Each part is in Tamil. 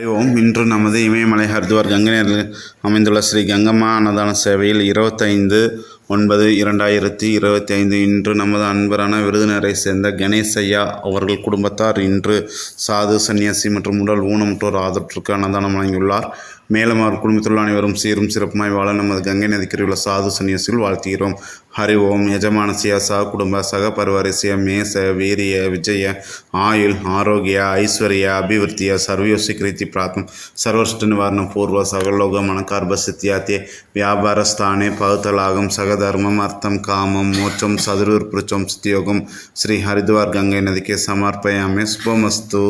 அறிவோம். இன்று நமது இமயமலை ஹரித்வார் கங்கைநேரில் அமைந்துள்ள ஸ்ரீ கங்கம்மா அன்னதான சேவையில் இருபத்தைந்து ஒன்பது இரண்டாயிரத்தி இருபத்தி ஐந்து இன்று நமது அன்பரான விருதுநரை சேர்ந்த கணேஷ் ஐயா அவர்கள் குடும்பத்தார் இன்று சாது சன்னியாசி மற்றும் உடல் ஊனமுற்றோர் ஆதரவிற்கு அன்னதானம் வழங்கியுள்ளார். மேலமார் குடும்பத்தில் அனைவரும் சீரும் சிறப்புமாய் வாழ நமது கங்கை நதிக்கரை உள்ள சாது சன்னியாசிகள் வாழ்த்துகிறோம். ஹரி ஓம் யஜமானசிய சக குடும்ப சக பரிவாரிசிய மேச வீரிய விஜய ஆயுள் ஆரோக்கிய ஐஸ்வர்யா அபிவிருத்திய சர்வயோசி கிருத்தி பிராத்தம் சர்வஷ்ட நிவாரணம் பூர்வ சகலோக மனக்கார்ப சித்தியாத்திய வியாபாரஸ்தானே பகுத்தலாகம் சகதர்மம் அர்த்தம் காமம் மோட்சம் சதுரூர் புருச்சம் சித்தியோகம் ஸ்ரீ ஹரித்வார் கங்கை நதிக்கு சமர்ப்பயாமே. சுபமஸ்து.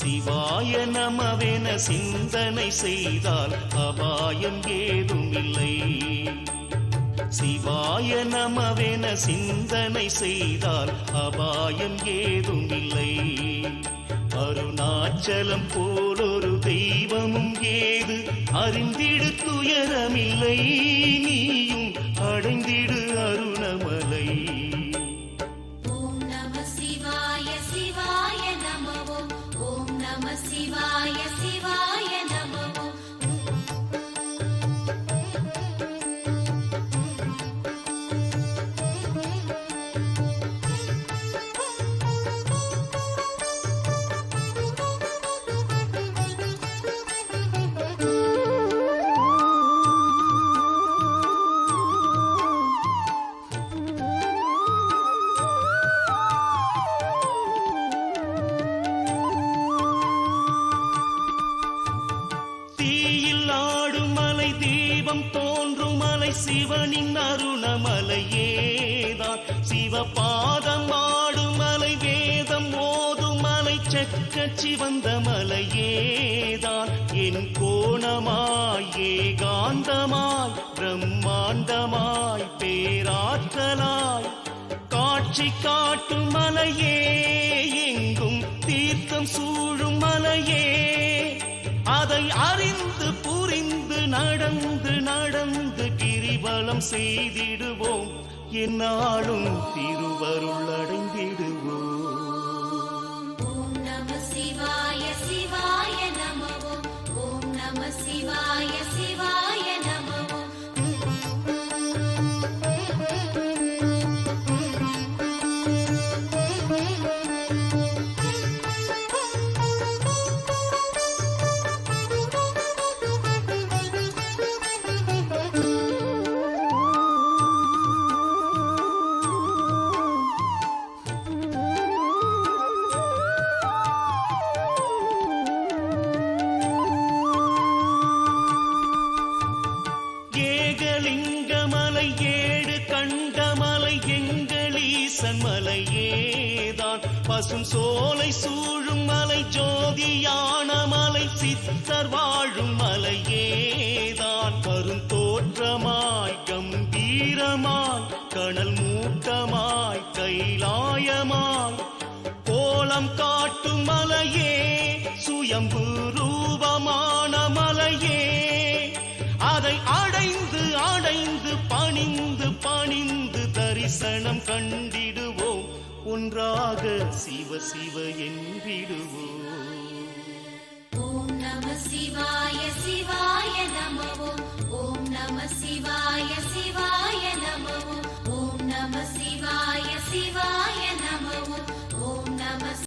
சிவாய நமவென சிந்தனை செய்தால் அபாயம் ஏதுமில்லை. சிவாய நமவென சிந்தனை செய்தால் அபாயம் ஏதுமில்லை. அருணாச்சலம் போலொரு தெய்வமும் ஏது அறிந்திடு துயரமில்லை நீயும் அடைந்திடு शिवाय தெய்வம் தோன்றும் மலை சிவனின் அருணமலையேதான். சிவபாதம் ஆடும் மலை வேதம் ஓதும் மலை செக்க சிவந்த மலையேதான். என் கோணமாய் ஏகாந்தமாய் பிரம்மாண்டமாய் பேராற்றலாய். காட்சி காட்டும் மலையே கிரிவலம் செய்திடுவோம். என்னாலும் திருவருள் அடைந்திடுவோம். ஏகலிங்கமலை ஏழு கண்டமலை எங்களீசன் மலையேதான். பசும் சோலை சூழும் மலை ஜோதியான மலை சித்தர் வாழும் மலையேதான். கரும் தோற்றமாய் கம்பீரமாய் கணல் மூட்டமாய் கைலாயமாய். கோலம் காட்டும் மலையே சுயம்பு பணிந்து பணிந்து தரிசனம் கண்டிடுவோம். ஒன்றாக சிவ சிவ என்றிடுவோம். ஓம் நம சிவாய சிவாய நமோ